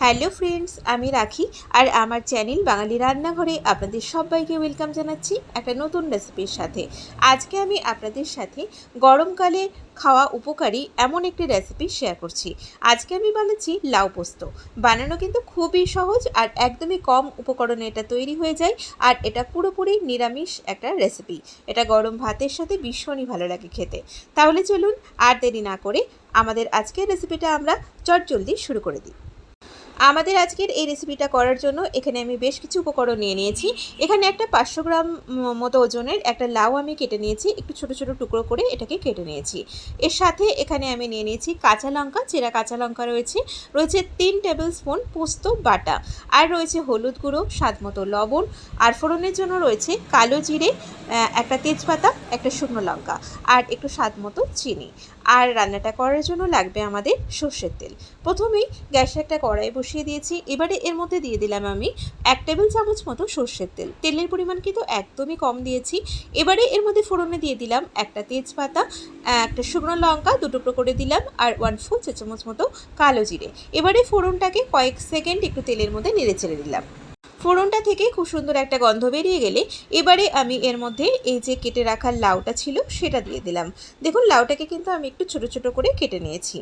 Hello friends, আমি রাখি আর আমার চ্যানেল বাঙালি রান্নাঘরে আপনাদের সবাইকে ওয়েলকাম জানাচ্ছি একটা নতুন রেসিপির সাথে। আজকে আমি আপনাদের সাথে গরমকালে খাওয়া উপকারী এমন একটি রেসিপি শেয়ার করছি। আজকে আমি বানাচ্ছি লাউ পোস্ত। বানানো কিন্তু খুবই সহজ আর একদমই কম উপকরণে এটা তৈরি হয়ে যায় আর এটা পুরোপুরি নিরামিষ একটা রেসিপি। এটা গরম ভাতের সাথে ভীষণই ভালো লাগে খেতে। তাহলে চলুন আর দেরি না করে আমাদের আজকের রেসিপিটা আমরা চটজলদি শুরু করে দিই। আমাদের আজকের এই রেসিপিটা করার জন্য এখানে আমি বেশ কিছু উপকরণ নিয়ে নিয়েছি। এখানে একটা পাঁচশো গ্রাম মতো ওজনের একটা লাউ আমি কেটে নিয়েছি। একটু ছোট ছোট টুকরো করে এটাকে কেটে নিয়েছি। এর সাথে এখানে আমি নিয়ে নিয়েছি কাঁচা লঙ্কা, চেরা কাঁচা লঙ্কা রয়েছে। রয়েছে তিন টেবিল স্পুন পোস্ত বাটা। আর রয়েছে হলুদ গুঁড়ো, স্বাদ মতো লবণ। আর ফোড়নের জন্য রয়েছে কালো জিরে একটা তেজপাতা, একটা শুকনো লঙ্কা। আর একটু স্বাদ মতো চিনি। আর রান্নাটা করার জন্য লাগবে আমাদের সর্ষের তেল। প্রথমেই গ্যাসে একটা কড়াই বসিয়ে দিয়েছি। এবারে এর মধ্যে দিয়ে দিলাম আমি এক টেবিল চামচ মতো সর্ষের তেল। তেলের পরিমাণ কিন্তু একদমই কম দিয়েছি। এবারে এর মধ্যে ফোড়নে দিয়ে দিলাম একটা তেজপাতা একটা শুকনো লঙ্কা, দুটো করে দিলাম আর ওয়ান ফোর চা চামচ মতো কালো জিরে। এবারে ফোড়নটাকে কয়েক সেকেন্ড একটু তেলের মধ্যে নেড়ে চেড়ে দিলাম। ফোড়নটা থেকে খুব সুন্দর একটা গন্ধ বেরিয়ে গেলে এবারে আমি এর মধ্যে এই যে কেটে রাখার লাউটা ছিল সেটা দিয়ে দিলাম। দেখুন, লাউটাকে কিন্তু আমি একটু ছোট ছোট করে কেটে নিয়েছি।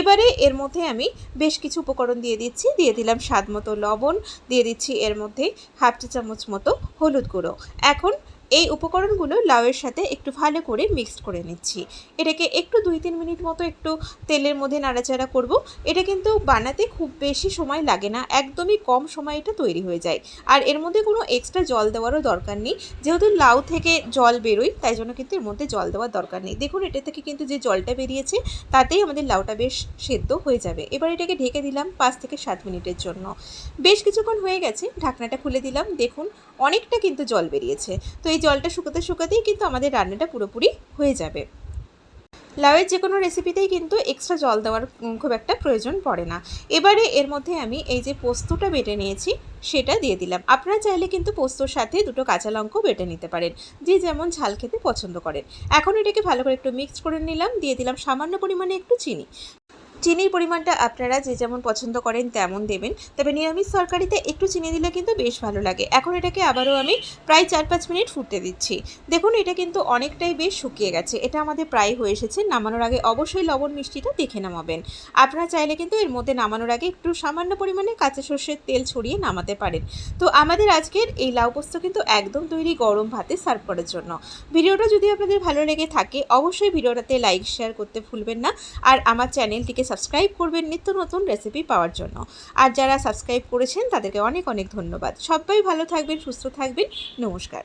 এবারে এর মধ্যে আমি বেশ কিছু উপকরণ দিয়ে দিচ্ছি। দিয়ে দিলাম স্বাদ মতো লবণ, দিয়ে দিচ্ছি এর মধ্যে হাফ চামচ মতো হলুদ গুঁড়ো। এখন এই উপকরণগুলো লাউয়ের সাথে একটু ভালো করে মিক্সড করে নিচ্ছি। এটাকে একটু দুই তিন মিনিট মতো একটু তেলের মধ্যে নাড়াচাড়া করব। এটা কিন্তু বানাতে খুব বেশি সময় লাগে না, একদমই কম সময় এটা তৈরি হয়ে যায়। আর এর মধ্যে কোনো এক্সট্রা জল দেওয়ারও দরকার নেই। যেহেতু লাউ থেকে জল বেরোয়, তাই জন্য কিন্তু এর মধ্যে জল দেওয়ার দরকার নেই। দেখুন, এটা থেকে কিন্তু যে জলটা বেরিয়েছে, তাতেই আমাদের লাউটা বেশ সেদ্ধ হয়ে যাবে। এবার এটাকে ঢেকে দিলাম পাঁচ থেকে সাত মিনিটের জন্য। বেশ কিছুক্ষণ হয়ে গেছে, ঢাকনাটা খুলে দিলাম। দেখুন, অনেকটা কিন্তু জল বেরিয়েছে। তো এই জলটা শুকাতে শুকাতেই কিন্তু আমাদের রান্নাটা পুরোপুরি হয়ে যাবে। লাউয়ের যে কোনো রেসিপিতেই কিন্তু এক্সট্রা জল দেওয়ার খুব একটা প্রয়োজন পড়ে না। এবারে এর মধ্যে আমি এই যে পোস্তটা বেটে নিয়েছি, সেটা দিয়ে দিলাম। আপনারা চাইলে কিন্তু পোস্তর সাথে দুটো কাঁচা লঙ্কাও বেটে নিতে পারেন, যে যেমন ঝাল খেতে পছন্দ করেন। এখন এটাকে ভালো করে একটু মিক্স করে নিলাম, দিয়ে দিলাম সামান্য পরিমাণে একটু চিনি। চিনির পরিমাণটা আপনারা যে যেমন পছন্দ করেন তেমন দেবেন। তবে নিরামিষ তরকারিতে একটু চিনি দিলে কিন্তু বেশ ভালো লাগে। এখন এটাকে আবারও আমি প্রায় চার পাঁচ মিনিট ফুটতে দিচ্ছি। দেখুন, এটা কিন্তু অনেকটাই বেশ শুকিয়ে গেছে। এটা আমাদের প্রায় হয়ে এসেছে। নামানোর আগে অবশ্যই লবণ মিষ্টিটা দেখে নামাবেন। আপনারা চাইলে কিন্তু এর মধ্যে নামানোর আগে একটু সামান্য পরিমাণে কাঁচা সর্ষের তেল ছড়িয়ে নামাতে পারেন। তো আমাদের আজকের এই লাউ পোস্ত কিন্তু একদম তৈরি গরম ভাতে সার্ভ করার জন্য। ভিডিওটা যদি আপনাদের ভালো লেগে থাকে, অবশ্যই ভিডিওটাতে লাইক, শেয়ার করতে ভুলবেন না। আর আমার চ্যানেলটিকে সাবস্ক্রাইব করবেন নিত্য নতুন রেসিপি পাওয়ার জন্য। আর যারা সাবস্ক্রাইব করেছেন তাদেরকে অনেক অনেক ধন্যবাদ। সবাই ভালো থাকবেন, সুস্থ থাকবেন। নমস্কার।